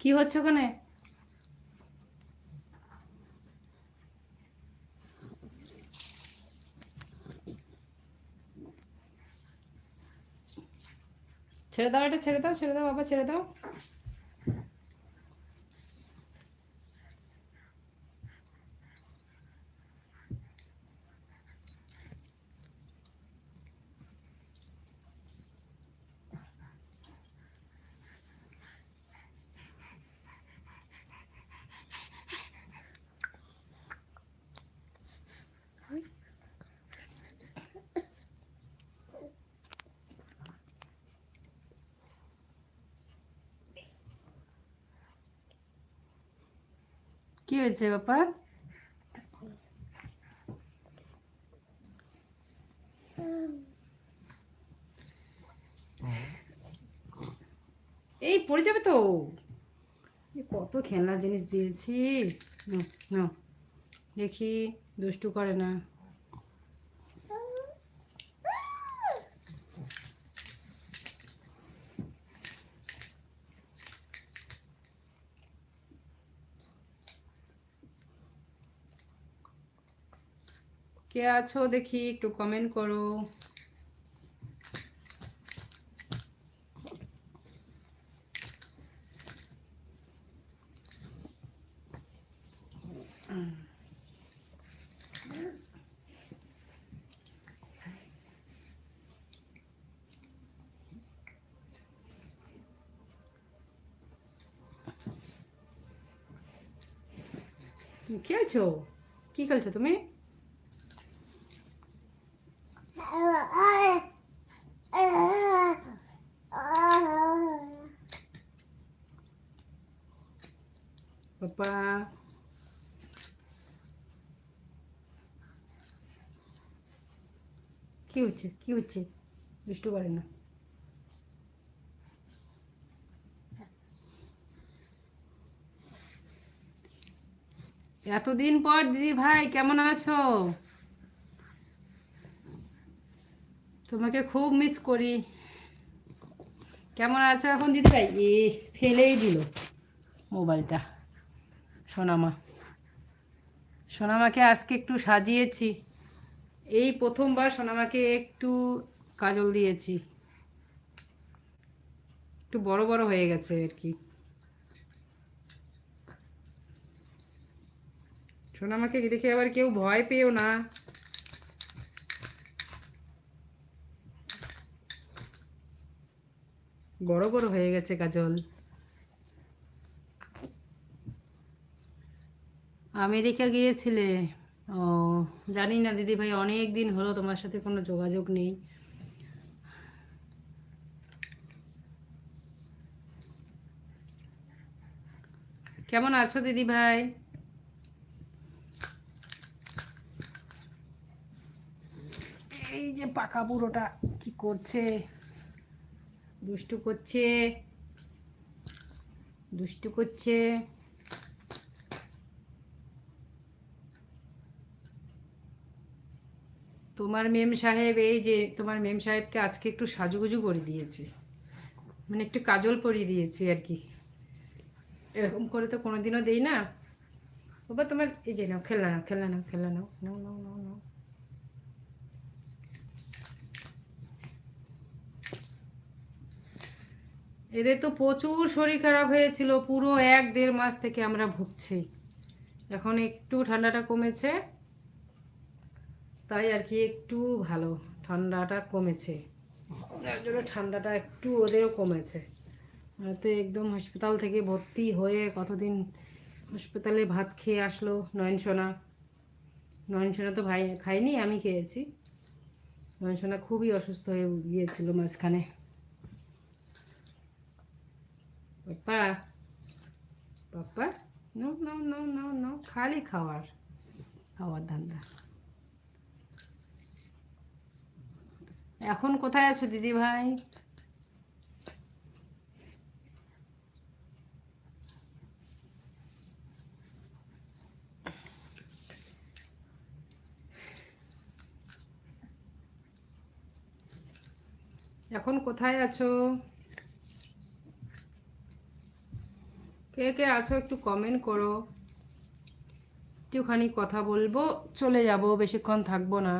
কি হচ্ছে ওখানে? ছেড়ে দাও এটা ছেড়ে দাও ছেড়ে দাও বাবা ছেড়ে দাও। হয়েছে ব্যাপার? এই পড়ে যাবে তো। কত খেলনা জিনিস দিয়েছি। দেখি দুষ্টু করে না। কে আছো দেখি একটু কমেন্ট করো। তুমি খেলছো কি খেলছো তুমি? পাপা কি হচ্ছে? কি হচ্ছে? দুষ্টু করে না? এতদিন পর দিদি ভাই কেমন আছো? তোমাকে খুব মিস করি। কেমন আছো এখন দিদি ভাই এ, ফেলেই দিল মোবাইলটা। সোনামা। সোনামাকে আজকে একটু সাজিয়েছি। এই প্রথমবার সোনামাকে একটু কাজল দিয়েছি। একটু বড় বড় হয়ে গেছে আর কি। সোনামাকে দেখে আবার কেউ ভয় পেও না। বড় বড় হয়ে গেছে কাজল। আমেরিকা গিয়েছিলে? ও, জানি না, দিদি ভাই অনেক দিন হলো তোমার সাথে কোনো যোগাযোগ নেই। কেমন আছো, দিদি ভাই? এই যে পাকা পুরোটা কি করছে? দুষ্টু করছে। দুষ্টু করছে। তোমার মেম সাহেব, এই যে তোমার মেম সাহেবকে আজকে একটু সাজুগুজু করে দিয়েছে। মানে একটু কাজল পরিয়ে দিয়েছি আর কি। এরকম করে তো কোনোদিনও দেই না। বাবা, তোমার এই যে নাও, খেলনা নাও খেলনা নাও খেলনা নাও নাও নাও নাও নাও এদের তো প্রচুর শরীর খারাপ হয়েছিল, পুরো এক দেড় মাস থেকে আমরা ভুগছি। এখন একটু ঠান্ডাটা কমেছে, তাই আর কি একটু ভালো, ঠান্ডাটা কমেছে। যার জন্য ঠান্ডাটা একটু ওদেরও কমেছে। তো একদম হাসপাতাল থেকে ভর্তি হয়ে কতদিন হাসপাতালে ভাত খেয়ে আসলো, নয়নসোনা। নয়নসোনা তো ভাই খাইনি আমি খেয়েছি। নয়নসোনা খুবই অসুস্থ হয়ে গিয়েছিল মাঝখানে। Papa papa no no no no no খালি খাওয়ার খাওয়ার ধান্দা। এখন কোথায় আছো দিদি ভাই? এখন কোথায় আছো? কে কে আছো একটু কমেন্ট করো। একটুখানি কথা বলব, চলে যাব, বেশিক্ষণ থাকব না।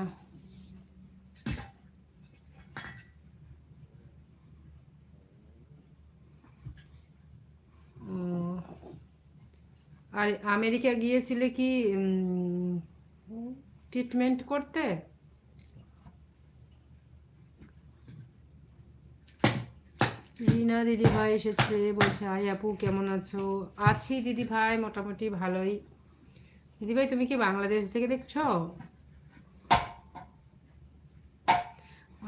আর আমেরিকা গিয়েছিলে কি ট্রিটমেন্ট করতে? রিনা দিদি ভাই এসেছে, বলছে, আই আপু, কেমন আছো? আছি দিদি ভাই মোটামুটি ভালোই। দিদি ভাই তুমি কি বাংলাদেশ থেকে দেখছ?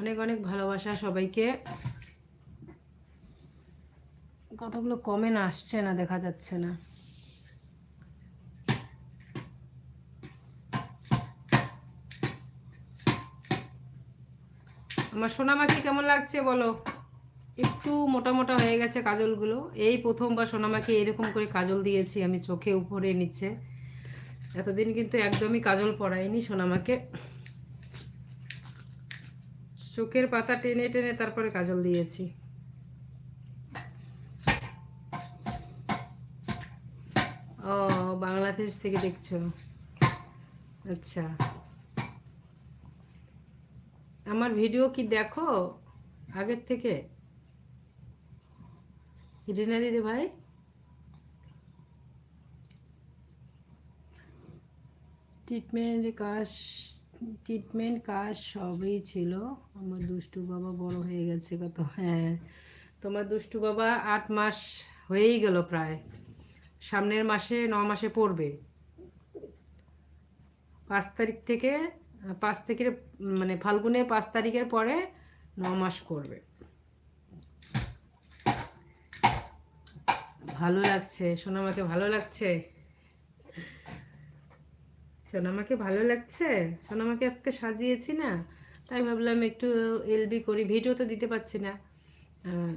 অনেক অনেক ভালোবাসা সবাইকে। কতগুলো কমেন্ট আসছে না, দেখা যাচ্ছে না। আমার সোনামাকে কেমন লাগছে বলো? একটু মোটা মোটা হয়ে গেছে কাজলগুলো। এই প্রথমবার সোনামাকে এরকম করে কাজল দিয়েছি আমি চোখে উপরে নিচে। এতদিন কিন্তু একদমই কাজল পরাইনি সোনামাকে। চোখের পাতা টেনে টেনে তারপরে কাজল দিয়েছি। ও, বাংলাদেশ থেকে দেখছ? আচ্ছা। আমার ভিডিও কি দেখো আগের থেকে? রিনা দিদি ভাই। ট্রিটমেন্ট কাজ ট্রিটমেন্ট কাজ সবই ছিল। আমার দুষ্টু বাবা বড় হয়ে গেছে কত হ্যাঁ। তোমার দুষ্টু বাবা আট মাস হয়েই গেল প্রায়। সামনের মাসে, ন মাসে পড়বে। পাঁচ তারিখ থেকে, পাঁচ থেকে মানে ফাল্গুনের পাঁচ তারিখের পরে ন মাস করবে ভালো লাগছে। সোনামাকে ভালো লাগছে? সোনামাকে ভালো লাগছে? সোনামাকে আজকে সাজিয়েছি না? তাই ভাবলাম একটু এলবি করি ভিডিও তো দিতে পারছি না। আহ,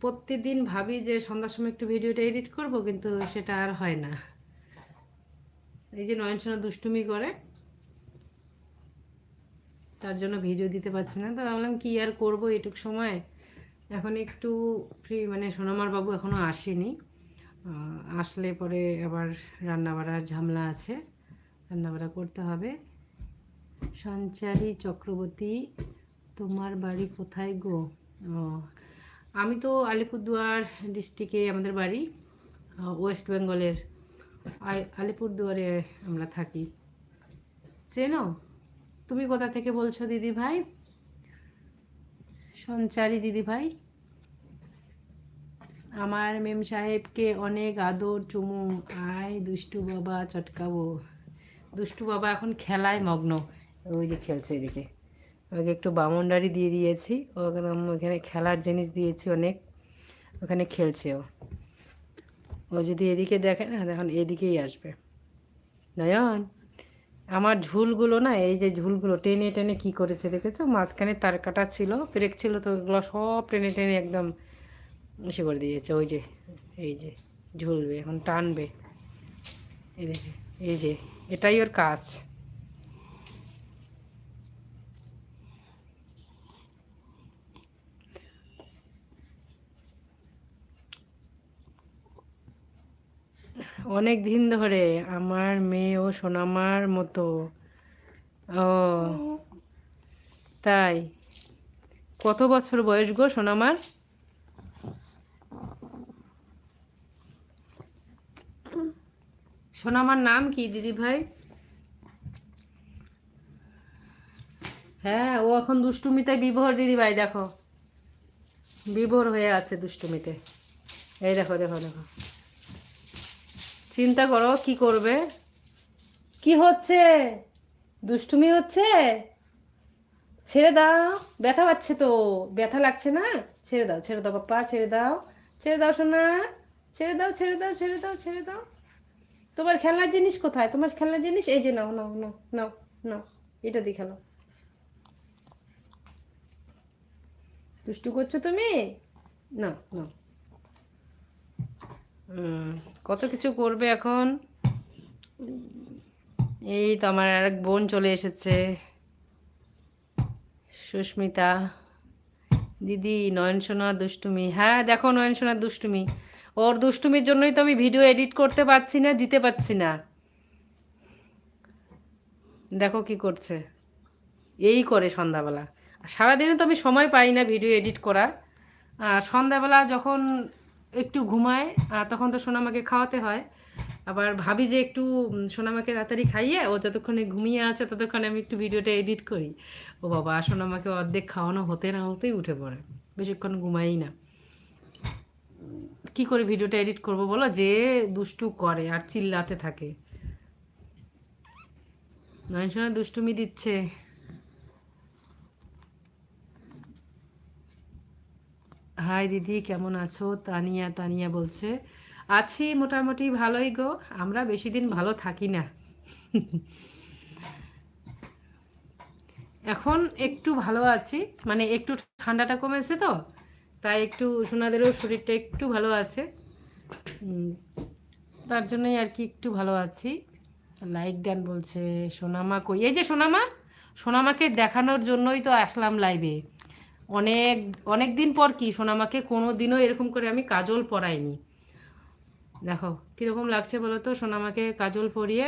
প্রত্যেকদিন ভাবি যে সন্ধ্যার সময় একটু ভিডিওটা এডিট করব কিন্তু সেটা আর হয় না। এই যে নয়ন সোনা দুষ্টুমি করে তার জন্য ভিডিও দিতে পারছি না। তো ভাবলাম কি আর করব এটুক সময়? এখন একটু ফ্রি মানে সোনামার বাবু এখনও আসেনি। আসলে পরে আবার রান্নাবাড়ার ঝামেলা আছে, রান্নাবাড়া করতে হবে। সঞ্চারী চক্রবর্তী, তোমার বাড়ি কোথায় গো? আমি তো আলিপুরদুয়ার ডিস্ট্রিক্টে আমাদের বাড়ি ওয়েস্ট বেঙ্গলের আলিপুরদুয়ারে আমরা থাকি। চেনো? তুমি কোথা থেকে বলছো দিদি ভাই সঞ্চারী দিদি ভাই। আমার মেম সাহেবকে অনেক আদর, চুমু, আয়, দুষ্টু বাবা, চটকাবো। দুষ্টু বাবা এখন খেলায় মগ্ন। ওই যে খেলছে এদিকে। ওকে একটু বামনডারি দিয়ে দিয়েছি। ওখানে ওখানে খেলার জিনিস দিয়েছি অনেক। ওখানে খেলছে ও। ও যদি এদিকে দেখে না এখন এদিকেই আসবে। নয়ন? আমার ঝুলগুলো না, এই যে ঝুলগুলো টেনে টেনে কি করেছে দেখেছ? মাঝখানে তার কাটা ছিল ব্রেক ছিল, তো ওগুলো সব টেনে টেনে একদম ইসে করে দিয়েছে। ওই যে, এই যে ঝুলবে, এখন টানবে। এই যে, এটাই ওর কাজ। অনেক দিন ধরে আমার মেয়ে ও সোনামার মতো। ও, তাই। কত বছর বয়স গো সোনামার? সোনামার নাম কি দিদি ভাই হ্যাঁ ও এখন দুষ্টুমিতে বিভোর দিদি ভাই দেখো। বিভোর হয়ে আছে দুষ্টুমিতে। এই দেখো দেখো দেখো। চিন্তা করো, কি করবে? কি হচ্ছে? দুষ্টুমি হচ্ছে? ছেড়ে দাও, ব্যথা পাচ্ছে তো। ব্যথা লাগছে না? ছেড়ে দাও ছেড়ে দাও পাপ্পা ছেড়ে দাও। ছেড়ে দাও, সোনা। ছেড়ে দাও ছেড়ে দাও ছেড়ে দাও ছেড়ে দাও। তোমার খেলনার জিনিস কোথায়? তোমার খেলনার জিনিস? এই যে নাও নাও নাও নাও নাও। এটা দিয়ে খেলো দুষ্টু করছ তুমি? না না কত কিছু করবে এখন? এই তো আমার আরেক বোন চলে এসেছে। সুস্মিতা, দিদি নয়ন সোনা দুষ্টুমি। হ্যাঁ দেখো নয়ন সোনার দুষ্টুমি। ওর দুষ্টুমির জন্যই তো আমি ভিডিও এডিট করতে পারছি না, দিতে পারছি না। দেখো কি করছে। এই করে সন্ধ্যাবেলা। সারাদিনে তো আমি সময় পাই না ভিডিও এডিট করার। আর সন্ধ্যাবেলা যখন একটু ঘুমায় তখন তো সোনামাকে খাওয়াতে হয়। আবার ভাবি যে একটু সোনামাকে তাড়াতাড়ি খাইয়ে, ও যতক্ষণে ঘুমিয়ে আছে ততক্ষণে আমি একটু ভিডিওটা এডিট করি। ও বাবা, সোনামাকে অর্ধেক খাওয়ানো হতে না হতেই উঠে পড়ে। বেশিক্ষণ ঘুমাই না। কি করে ভিডিওটা এডিট করব বলো? যে দুষ্টু করে, আর চিল্লাতে থাকে। নয়নসোনা দুষ্টুমি দিচ্ছে। হাই দিদি, কেমন আছো? তানিয়া তানিয়া বলছে, আছি মোটামুটি ভালোই গো, আমরা বেশি দিন ভালো থাকি না। এখন একটু ভালো আছি মানে একটু ঠান্ডাটা কমেছে তো, তাই একটু সোনাদেরও শরীরটা একটু ভালো আছে। তার জন্যই আর কি একটু ভালো আছি। লাইক ডান বলছে, সোনামা কই? এই যে সোনামা, সোনামাকে দেখানোর জন্যই তো আসলাম লাইভে অনেক অনেক দিন পর কি সোনামাকে কোনো দিনও এরকম করে আমি কাজল পরাইনি। দেখো, কীরকম লাগছে বলো তো? সোনামাকে কাজল পরিয়ে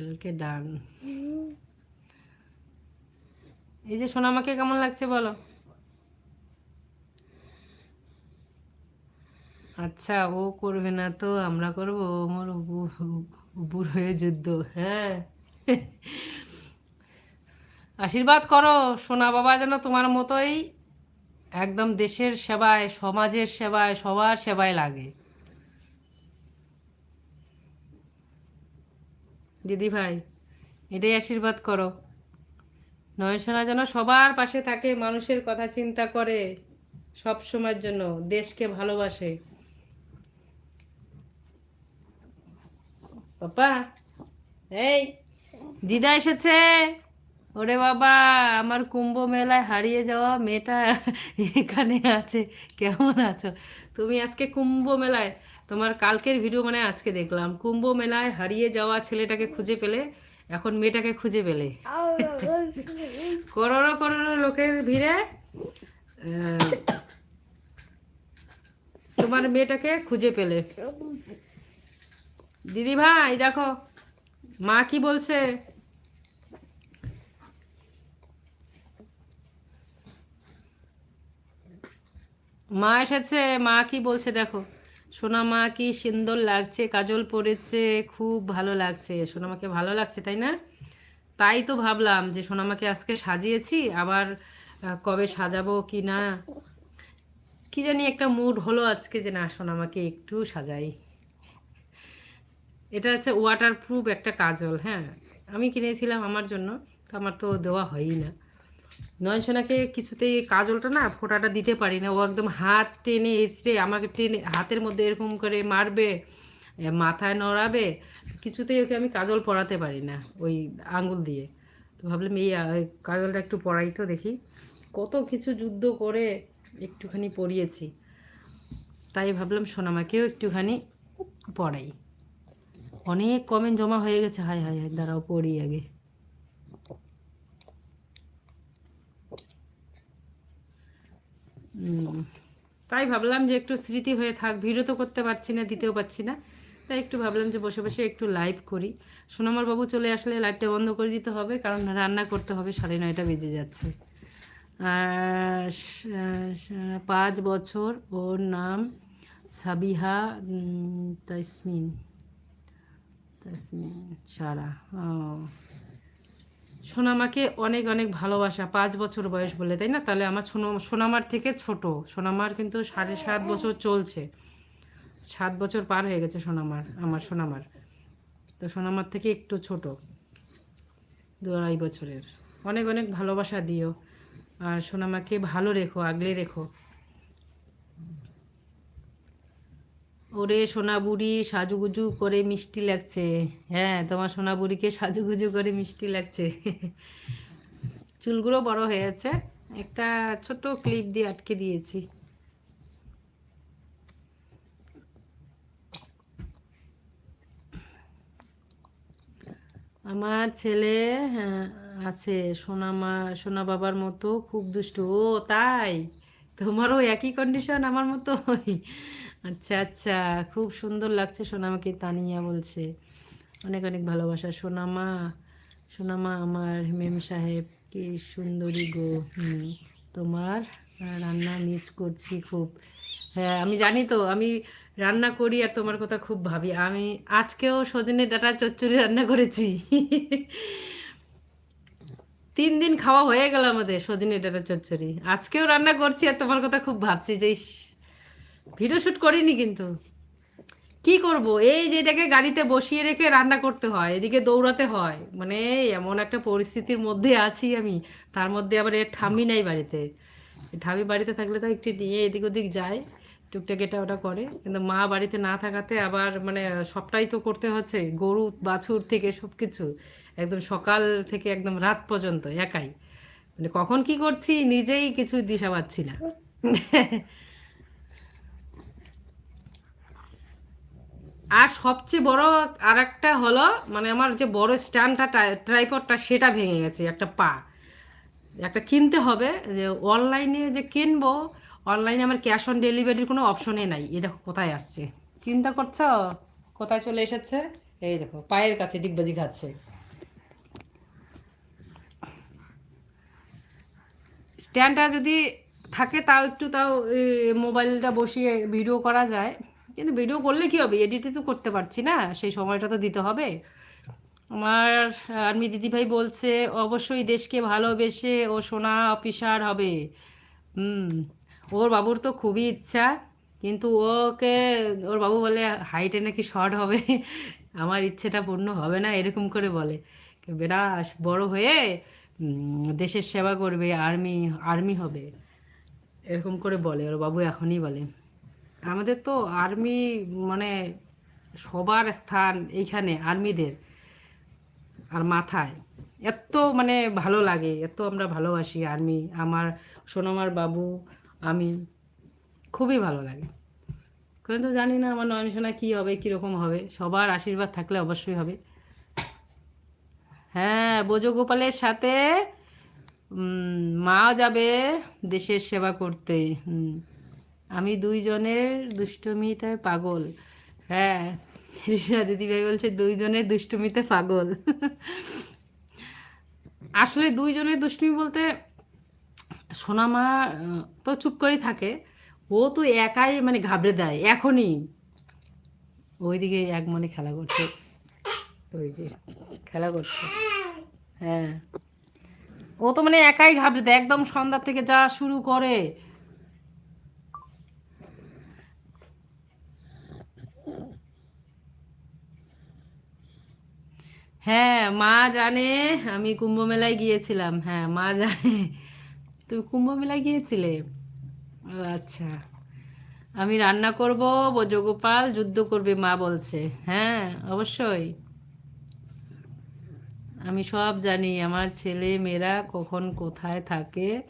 এলকে ডান। এই যে সোনামাকে কেমন লাগছে বলো? আচ্ছা ও করবে না তো, আমরা করব। আমার বুড় হয়ে যুদ্ধ হ্যাঁ। আশীর্বাদ করো, সোনা বাবা যেন তোমার মতোই একদম দেশের সেবায়, সমাজের সেবায়, সবার সেবায় লাগে। দিদি ভাই, এটাই আশীর্বাদ করো। নয়নসোনা যেন সবার পাশে থাকে, মানুষের কথা চিন্তা করে, সব সময়ের জন্য, দেশকে ভালোবাসে। পাপা, এই দিদা এসেছে। ওরে বাবা, আমার কুম্ভ মেলায় হারিয়ে যাওয়া মেয়েটা এখানে আছে। কেমন আছো? তুমি আজকে কুম্ভ মেলায়, তোমার কালকের ভিডিও মানে আজকে দেখলাম। কুম্ভ মেলায় হারিয়ে যাওয়া ছেলেটাকে খুঁজে পেলে, এখন মেয়েটাকে খুঁজে পেলে। করোড়ো করোড়ো লোকের ভিড়ে তোমার মেয়েটাকে খুঁজে পেলে। দিদি ভাই দেখো। মা কি বলছে? মা এসেছে, মা কি বলছে দেখো। সোনা মা কি সুন্দর লাগছে, কাজল পরেছে খুব ভালো লাগছে। সোনামাকে ভালো লাগছে, তাই না? তাই তো ভাবলাম যে সোনামাকে আজকে সাজিয়েছি, আবার কবে সাজাবো কি না? কি জানি একটা মুড হলো আজকে যে না সোনামাকে একটু সাজাই। এটা হচ্ছে ওয়াটার প্রুফ একটা কাজল হ্যাঁ। আমি কিনেছিলাম আমার জন্য, তো আমার তো দেওয়া হয়ই না। নয়নসোনাকে কিছুতেই কাজলটা না ফোঁটাটা দিতে পারি না, ও একদম হাত টেনে এসড়ে আমাকে টেনে হাতের মধ্যে এরকম করে মারবে মাথায় নড়াবে, কিছুতেই ওকে আমি কাজল পরাতে পারি না ওই আঙ্গুল দিয়ে। তো ভাবলাম এই কাজলটা একটু পরাই তো দেখি। কত কিছু যুদ্ধ করে একটুখানি পরিয়েছি, তাই ভাবলাম সোনামাকেও একটুখানি পড়াই অনেক কমেন্ট জমা হয়ে গেছে। হাই হাই হাই দাঁড়াও পড়ি আগে। তাই ভাবলাম যে একটু স্মৃতি হয়ে থাক। ভিডিও তো করতে পারছি না দিতেও পারছি না। তাই একটু ভাবলাম যে বসে বসে একটু লাইভ করি। সোনামার বাবু চলে আসলে লাইভটা বন্ধ করে দিতে হবে কারণ রান্না করতে হবে সাড়ে নয়টা বেজে যাচ্ছে। পাঁচ বছর ওর নাম সাবিহা উম, সারা ও। সোনামাকে অনেক অনেক ভালোবাসা, পাঁচ বছর বয়স বলে তাই না? তাহলে আমার সোনা, সোনামার থেকে ছোট। সোনামার কিন্তু সাড়ে সাত বছর চলছে। সাত বছর পার হয়ে গেছে সোনামার, আমার সোনামার। তো সোনামার থেকে একটু ছোট। দু আড়াই বছরের। অনেক অনেক ভালোবাসা দিও। আর সোনামাকে ভালো রেখো, আগলে রেখো। ওরে সোনাবুড়ি সাজুগুজু করে মিষ্টি লাগছে। হ্যাঁ তোমার সোনাবুড়িকে সাজুগুজু করে মিষ্টি লাগছে। চুলগুলো বড় হয়ে হয়েছে একটা ছোট ক্লিপ দিয়ে আটকে দিয়েছি। আমার ছেলে হ্যাঁ, আছে। সোনা মা সোনা বাবার মতো খুব দুষ্টু। ও তাই? তোমারও একই কন্ডিশন আমার মতোই? আচ্ছা আচ্ছা। খুব সুন্দর লাগছে সোনামাকে তানিয়া বলছে। অনেক অনেক ভালোবাসা। সোনামা সোনামা আমার মেম সাহেব, কি সুন্দরী গো। তোমার রান্না মিস করছি খুব। হ্যাঁ আমি জানি তো, আমি রান্না করি আর তোমার কথা খুব ভাবি। আমি আজকেও সজনে ডাটা চচ্চড়ি রান্না করেছি। তিন দিন খাওয়া হয়ে গেল আমাদের সজনে ডাটা চচ্চড়ি। আজকেও রান্না করছি আর তোমার কথা খুব ভাবছি যে ভিডিও শ্যুট করিনি কিন্তু। কি করব? এই যে এটাকে গাড়িতে বসিয়ে রেখে রান্না করতে হয়, এদিকে দৌড়াতে হয়। মানে এমন একটা পরিস্থিতির মধ্যে আছি আমি। তার মধ্যে আবার এর ঠামি নাই বাড়িতে। ঠামি বাড়িতে থাকলে তো একটু নিয়ে এদিক ওদিক যায়, টুকটাক এটা ওটা করে। কিন্তু মা বাড়িতে না থাকাতে আবার মানে সবটাই তো করতে হচ্ছে, গরু, বাছুর থেকে সব কিছু একদম সকাল থেকে একদম রাত পর্যন্ত একাই। মানে কখন কি করছি নিজেই কিছু দিশা পাচ্ছি না। আর সবচেয়ে বড় আর একটা হলো মানে আমার যে বড় স্ট্যান্ডটা ট্রাইপডটা, সেটা ভেঙে গেছে, একটা পা। একটা কিনতে হবে, যে অনলাইনে যে কিনবো, অনলাইনে আমার ক্যাশ অন ডেলিভারির কোনো অপশনে নাই। এ দেখো কোথায় আসছে। চিন্তা করছ? কোথায় চলে এসেছে? এই দেখো, পায়ের কাছে ডিগবাজি খাচ্ছে। স্ট্যান্ডটা যদি থাকে, তাও একটু তাও মোবাইলটা বসিয়ে ভিডিও করা যায়। কিন্তু ভিডিও করলে কি হবে? এডিটে তো করতে পারছি না। সেই সময়টা তো দিতে হবে। আমার আর্মি দিদিভাই বলছে, অবশ্যই দেশকে ভালোবেসে ও সোনা অফিসার হবে। হুম, ওর বাবুর তো খুবই ইচ্ছা, কিন্তু ওকে, ওর বাবু বলে হাইটে নাকি শর্ট হবে। আমার ইচ্ছেটা পূর্ণ হবে না, এরকম করে বলে। বেটা, বড় হয়ে দেশের সেবা করবে, আর্মি আর্মি হবে। এরকম করে বলে, ওর বাবু এখনই বলে। আমাদের তো আর্মি মানে সবার স্থান এইখানে আর্মিদের আর মাথায়। এত মানে ভালো লাগে এত আমরা ভালোবাসি আর্মি। আমার সোনমার বাবু, আমি, খুবই ভালো লাগে। কিন্তু জানি না আমার নয়ন সোনা কী হবে, কীরকম হবে। সবার আশীর্বাদ থাকলে অবশ্যই হবে। হ্যাঁ বোজো গোপালের সাথে মাও যাবে দেশের সেবা করতে। হুম। আমি দুইজনের দুষ্টমিতায় পাগল। হ্যাঁ রিয়া দিদিভাই বলছে দুইজনের দুষ্টমিতে পাগল। আসলে দুইজনের দুষ্টুমি বলতে সোনামা তো চুপ করেই থাকে। ও তো একাই মানে ঘাবড়ে দেয়, এখনই। ওইদিকে এক মনে খেলা করছে। ওই যে খেলা করছে। হ্যাঁ। ও তো মানে একাই ঘাবড়ে দেয়, একদম সন্ধ্যা থেকে যা শুরু করে। হ্যাঁ মা জানে আমি কুম্ভ মেলায় গিয়েছিলাম। হ্যাঁ মা জানে। তুমি কুম্ভ মেলায় গিয়েছিলে আচ্ছা। আমি রান্না করব বজ্রগোপাল যুদ্ধ করবে, মা বলছে। হ্যাঁ অবশ্যই। আমি সব জানি, আমার ছেলে মেয়েরা কখন কোথায় থাকে।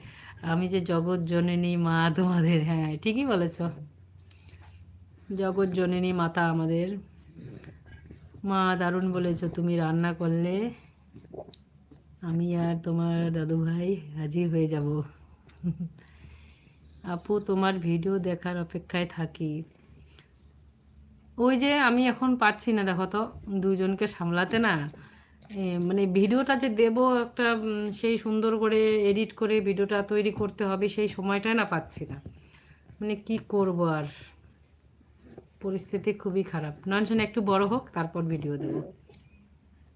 আমি যে জগৎ জননী মা তোমাদের হ্যাঁ ঠিকই বলেছ। জগৎ জননী মাতা আমাদের। মা, দারুণ বলেছ তুমি রান্না করলে। আমি আর তোমার দাদু ভাই হাজির হয়ে যাব। আপু, তোমার ভিডিও দেখার অপেক্ষায় থাকি। ওই যে আমি এখন পাচ্ছি না, দেখো তো, দুজনকে সামলাতে না। মানে ভিডিওটা যে দেব একটা সেই সুন্দর করে এডিট করে ভিডিওটা তৈরি করতে হবে, সেই সময়টাই না পাচ্ছি না। মানে কি করব আর? পরিস্থিতি খুবই খারাপ। নয়নসোনা একটু বড় হোক, তারপর ভিডিও দেবো।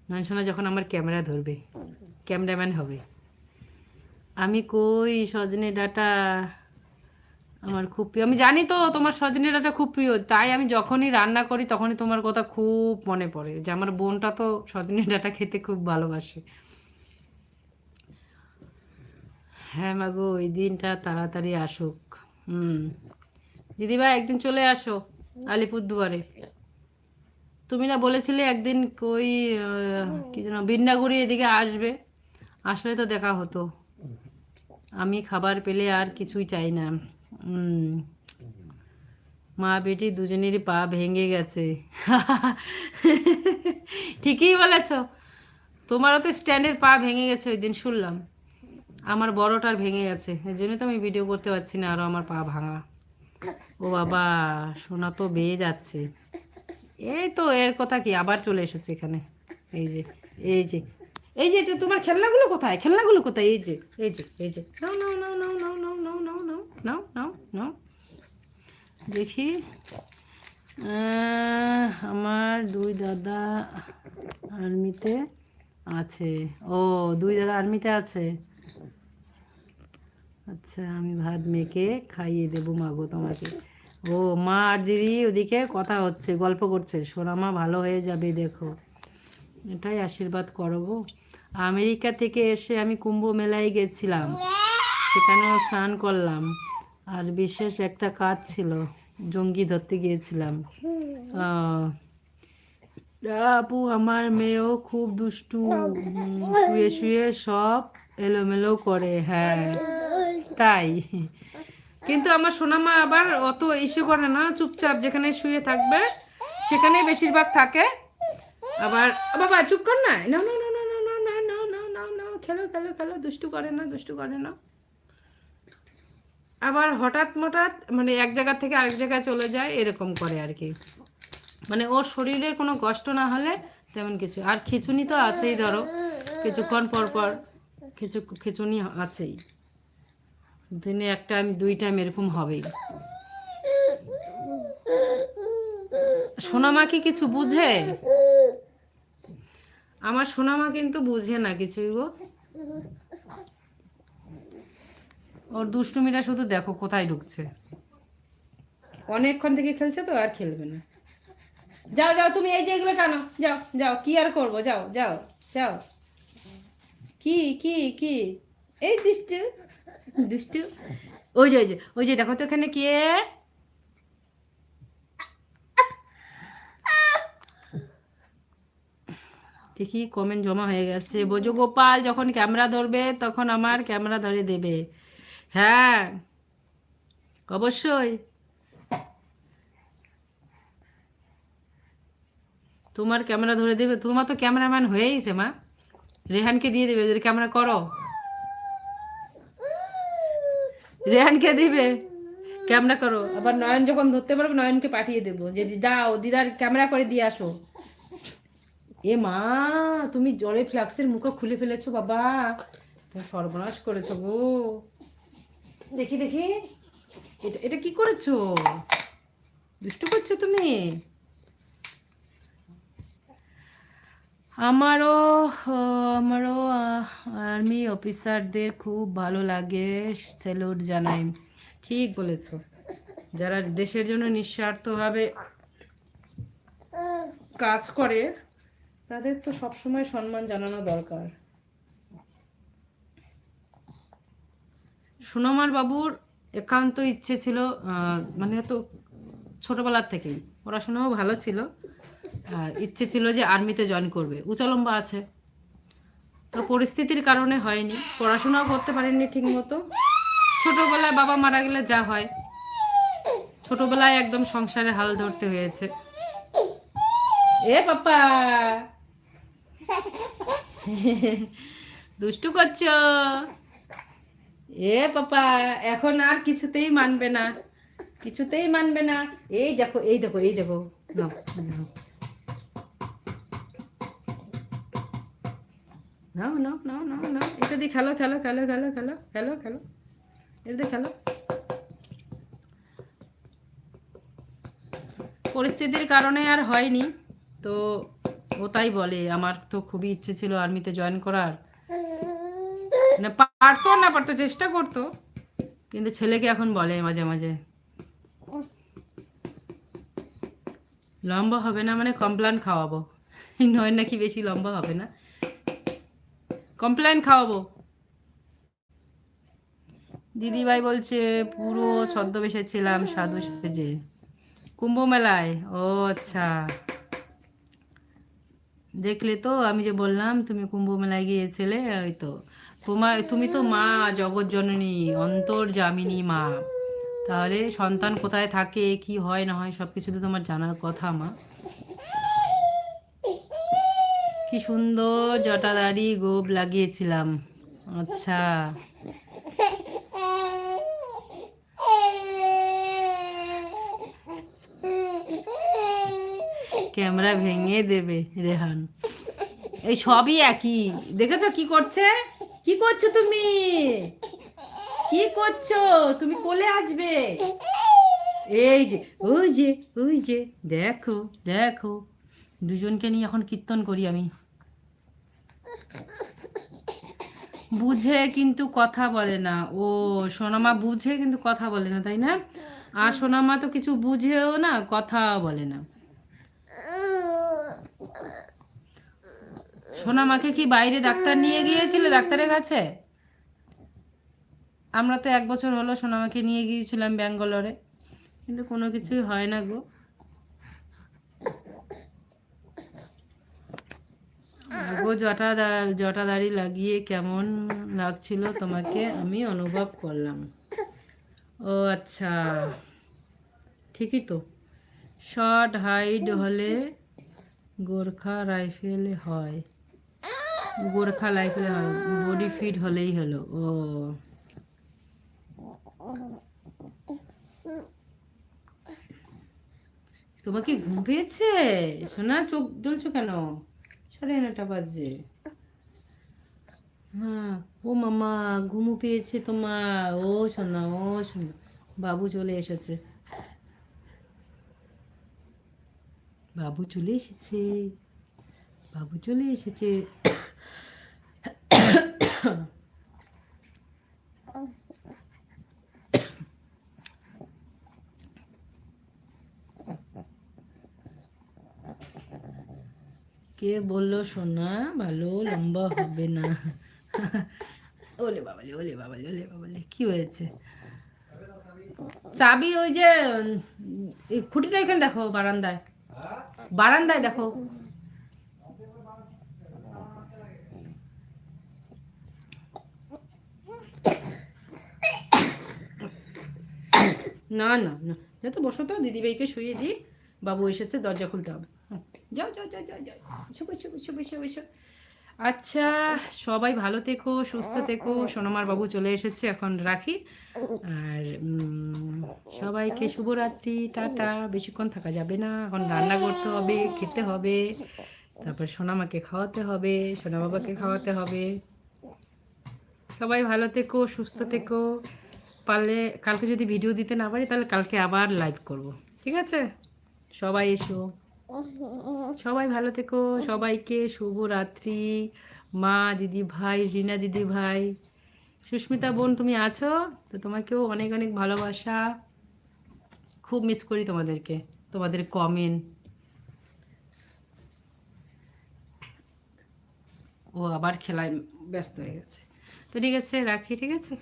নয়নসোনা যখন আমার ক্যামেরা ধরবে, ক্যামেরাম্যান হবে। আমি কই সজনে ডাটা? আমার খুব প্রিয়। আমি জানি তো তোমার সজনে ডাটা খুব প্রিয়। তাই আমি যখনই রান্না করি, তখনই তোমার কথা খুব মনে পড়ে যে আমার বোনটা তো সজনে ডাটা খেতে খুব ভালোবাসে। হ্যাঁ মাগো ওই দিনটা তাড়াতাড়ি আসুক। হুম। দিদিভাই, একদিন চলে আসো। আলিপুরদুয়ারে। তুমি না বলেছিলে একদিন কই কি যেন বিন্নাগুড়ি এদিকে আসবে। আসলে তো দেখা হতো। আমি খাবার পেলে আর কিছুই চাই না। মা বেটি দুজনেরই পা ভেঙে গেছে। ঠিকই বলেছ। তোমারও তো স্ট্যান্ডের পা ভেঙে গেছে ওই দিন, শুনলাম। আমার বড়টার ভেঙে গেছে। এই জন্য তো আমি ভিডিও করতে পারছি না আরও আমার পা ভাঙা। ও বাবা সোনা তো বেয়ে যাচ্ছে এই তো এর কথা কি আবার চলে এসেছে এখানে এই যে এই যে এই যে তোমার খেলনাগুলো কোথায় খেলনাগুলো কোথায় এই যে এই যে এই যে নাও নাও নাও নাও নাও নাও নাও নাও নাও নাও নাও নাও দেখি আমার দুই দাদা আর্মিতে আছে ও দুই দাদা আর্মিতে আছে আচ্ছা আমি ভাত মেখে খাইয়ে দেবো মাগো তোমাকে। ও মা আর দিদি ওদিকে কথা হচ্ছে, গল্প করছে। সোনা মা ভালো হয়ে যাবে, দেখো। এটাই আশীর্বাদ করো গো। আমেরিকা থেকে এসে আমি কুম্ভ মেলায় গেছিলাম। সেখানেও স্নান করলাম। আর বিশেষ একটা কাজ ছিল, জঙ্গি ধরতে গিয়েছিলাম। আপু, আমার মেয়েও খুব দুষ্টু। শুয়ে শুয়ে সব এলোমেলো করে হ্যাঁ। তাই কিন্তু আমার সোনামা আবার অত ইস্যু করে না চুপচাপ যেখানে শুয়ে থাকবে সেখানেই বেশিরভাগ থাকে আবার বাবা চুপ কর না না না না না না না না না না না খেলো খেলো খেলো দুষ্টু করে না দুষ্টু করে না আবার হঠাৎ মঠাৎ মানে এক জায়গা থেকে আরেক জায়গায় চলে যায় এরকম করে আর কি মানে ওর শরীরের কোনো কষ্ট না হলে তেমন কিছু আর খিচুনি তো আছেই ধরো কিছুক্ষণ পর পর কিছু খিচুনি আছেই দিনে এক টাইম দুই টাইম এরকম হবেই। সোনামা কি কিছু বুঝে? আমার সোনামা কিন্তু বুঝে না কিছুই গো। ওর দুষ্টুমিটা শুধু দেখো কোথায় ঢুকছে। অনেকক্ষণ থেকে খেলছে তো, আর খেলবে না। যাও যাও, তুমি এই যে এগুলো টানো। যাও যাও, কি আর করব? যাও যাও যাও। কি কি কি? এই দুষ্টু। দুষ্টু? ওই যে ওই যে ওই যে দেখো তো এখানে কে? দেখি কমেন্ট জমা হয়ে গেছে। বোঝো গোপাল, যখন ক্যামেরা ধরবে, তখন আমার ক্যামেরা ধরে দেবে। হ্যাঁ অবশ্যই। তোমার ক্যামেরা ধরে দেবে। তোমার তো ক্যামেরাম্যান হয়েইছে মা। রেহানকে দিয়ে দেবে ক্যামেরা করো। রেহানকে দিবে? ক্যামেরা করো। আবার নয়ন যখন ধরতে পারবে, নয়নকে পাঠিয়ে দেবো। যে যাও, দিদার ক্যামেরা করে দিয়ে আসো। এ মা, তুমি জলে ফ্লাক্সের মুখো খুলে ফেলেছো বাবা। তুমি সর্বনাশ করেছ গো। দেখি দেখি। এটা এটা কি করেছ? দুষ্টু করছ তুমি? আমারও আমারও আর্মি অফিসারদের খুব ভালো লাগে। স্যালুট জানাই। ঠিক বলেছ। যারা দেশের জন্য নিঃস্বার্থভাবে কাজ করে, তাদের তো সবসময় সম্মান জানানো দরকার। সুনমার বাবুর একান্ত ইচ্ছে ছিল মানে তো ছোটবেলার থেকেই। পড়াশোনাও ভালো ছিল। ইচ্ছে ছিল যে আর্মিতে জয়েন করবে। উচালম্বা আছে। তো পরিস্থিতির কারণে হয়নি। পড়াশোনাও করতে পারেননি ঠিক মতো ছোটোবেলায় বাবা মারা গেলে যা হয়। ছোটবেলায় একদম সংসারে হাল ধরতে হয়েছে। এ পাপা! দুষ্টু করছ? এ পাপা এখন আর কিছুতেই মানবে না। কিছুতেই মানবে না। এই দেখো এই দেখো এই দেখো। নাও, নাও। নাও নাও নাও নাও এটা দিয়ে খেলো খেলো খেলো খেলো খেলো খেলো খেলো। এটা দিয়ে খেলো। পরিস্থিতির কারণে আর হয়নি, তো ও তাই বলে, আমার তো খুবই ইচ্ছে ছিল আর্মিতে জয়েন করার। মানে পারতো না, পারতো, চেষ্টা করতো, কিন্তু ছেলেকে এখন বলে মাঝে মাঝে। লম্বা হবে না মানে কমপ্লেন খাওয়াবো। নয় নাকি বেশি লম্বা হবে না। কমপ্লেন খাওয়াবো। দিদিভাই বলছে, পুরো ছদ্মবেশে ছিলাম, সাধু সেজে। কুম্ভ মেলায় ও আচ্ছা। দেখলে তো, আমি যে বললাম, তুমি কুম্ভ মেলায় গিয়েছিলে, ওই তো। তোমার তুমি তো মা, জগৎ জননী অন্তর্জামিনী মা। তাহলে সন্তান কোথায় থাকে, কি হয়, না হয় সব কিছু তো তোমার জানার কথা মা। কি সুন্দর জটাদারি গোপ লাগিয়েছিলাম। আচ্ছা। ক্যামেরা ভেঙে দেবে রেহান। এই সবই একই। দেখেছ কি করছে? কি করছ তুমি? কি করছ? তুমি কোলে আসবে। এই যে, ওই যে ওই যে, দেখো দেখো। দুজনকে নিয়ে এখন কীর্তন করি আমি। বুঝে কিন্তু কথা বলে না। ও, সোনামা বুঝে কিন্তু কথা বলে না, তাই না? আর সোনামা তো কিছু বুঝেও না কথা বলে না। সোনামাকে কি বাইরে ডাক্তার নিয়ে গিয়েছিলে ডাক্তারের কাছে? আমরা তো এক বছর হলো সোনামাকে নিয়ে গিয়েছিলাম ব্যাঙ্গালোরে। কিন্তু কোনো কিছুই হয় না গো। গো জটা জটাদারি লাগিয়ে কেমন লাগছিল তোমাকে আমি অনুভব করলাম। ও আচ্ছা ঠিকই তো। শর্ট হাইট হলে গোর্খা রাইফেল হয়। গোর্খা রাইফেল বডি ফিট হলেই হলো, ও। তোমাকে ঘুম পেয়েছে? সোনা, চোখ জ্বলছো কেন? সাড়ে নটা বাজে। হ্যাঁ ও মামা ঘুমু পেয়েছে তোমার। ও সোনা ও সোনা, বাবু চলে এসেছে। বাবু চলে এসেছে। বাবু চলে এসেছে। কে বলল সোনা? ভালো, লম্বা হবে না। ওলে বাবালে ওলে বাবালে ওলে বাবালে, কি হয়েছে? চাবি ওই যে খুঁটিটা এখানে দেখো বারান্দায়। বারান্দায় দেখো। না না না। যা তো বসো তো, দিদিভাইকে শুয়ে দিই। বাবু এসেছে, দরজা খুলতে হবে। যাও যাও যাও যাও যাও। আচ্ছা সবাই ভালো থেকো সুস্থ থেকো। সোনামার বাবু চলে এসেছে এখন রাখি। আর সবাইকে শুভরাত্রি টাটা। বেশিক্ষণ থাকা যাবে না। এখন রান্না করতে হবে খেতে হবে। তারপর সোনামাকে খাওয়াতে হবে সোনা বাবাকে খাওয়াতে হবে। সবাই ভালো থেকো সুস্থ থেকো। পারলে কালকে যদি ভিডিও দিতে না পারি তাহলে কালকে আবার লাইভ করব। ঠিক আছে? সবাই এসো। সবাই ভালো থেকো। সবাইকে শুভ রাত্রি মা, দিদি ভাই, রিনা দিদি ভাই, সুস্মিতা বোন, তুমি আছো? তো তোমাকেও অনেক অনেক ভালোবাসা। খুব মিস করি তোমাদেরকে, তোমাদের কমেন্ট ও আবার খেলায় ব্যস্ত হয়ে গেছে। তো ঠিক আছে, রাখি, ঠিক আছে?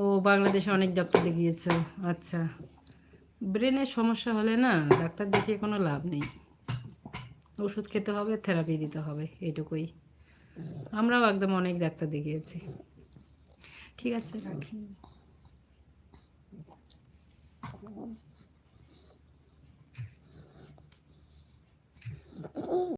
ও বাংলাদেশে অনেক ডাক্তার দেখিয়েছো। আচ্ছা। ব্রেনের সমস্যা হলে না ডাক্তার দেখিয়ে কোনো লাভ নেই। ওষুধ খেতে হবে থেরাপি দিতে হবে এটুকুই আমরাও একদম অনেক ডাক্তার দেখিয়েছি। ঠিক আছে, রাখি।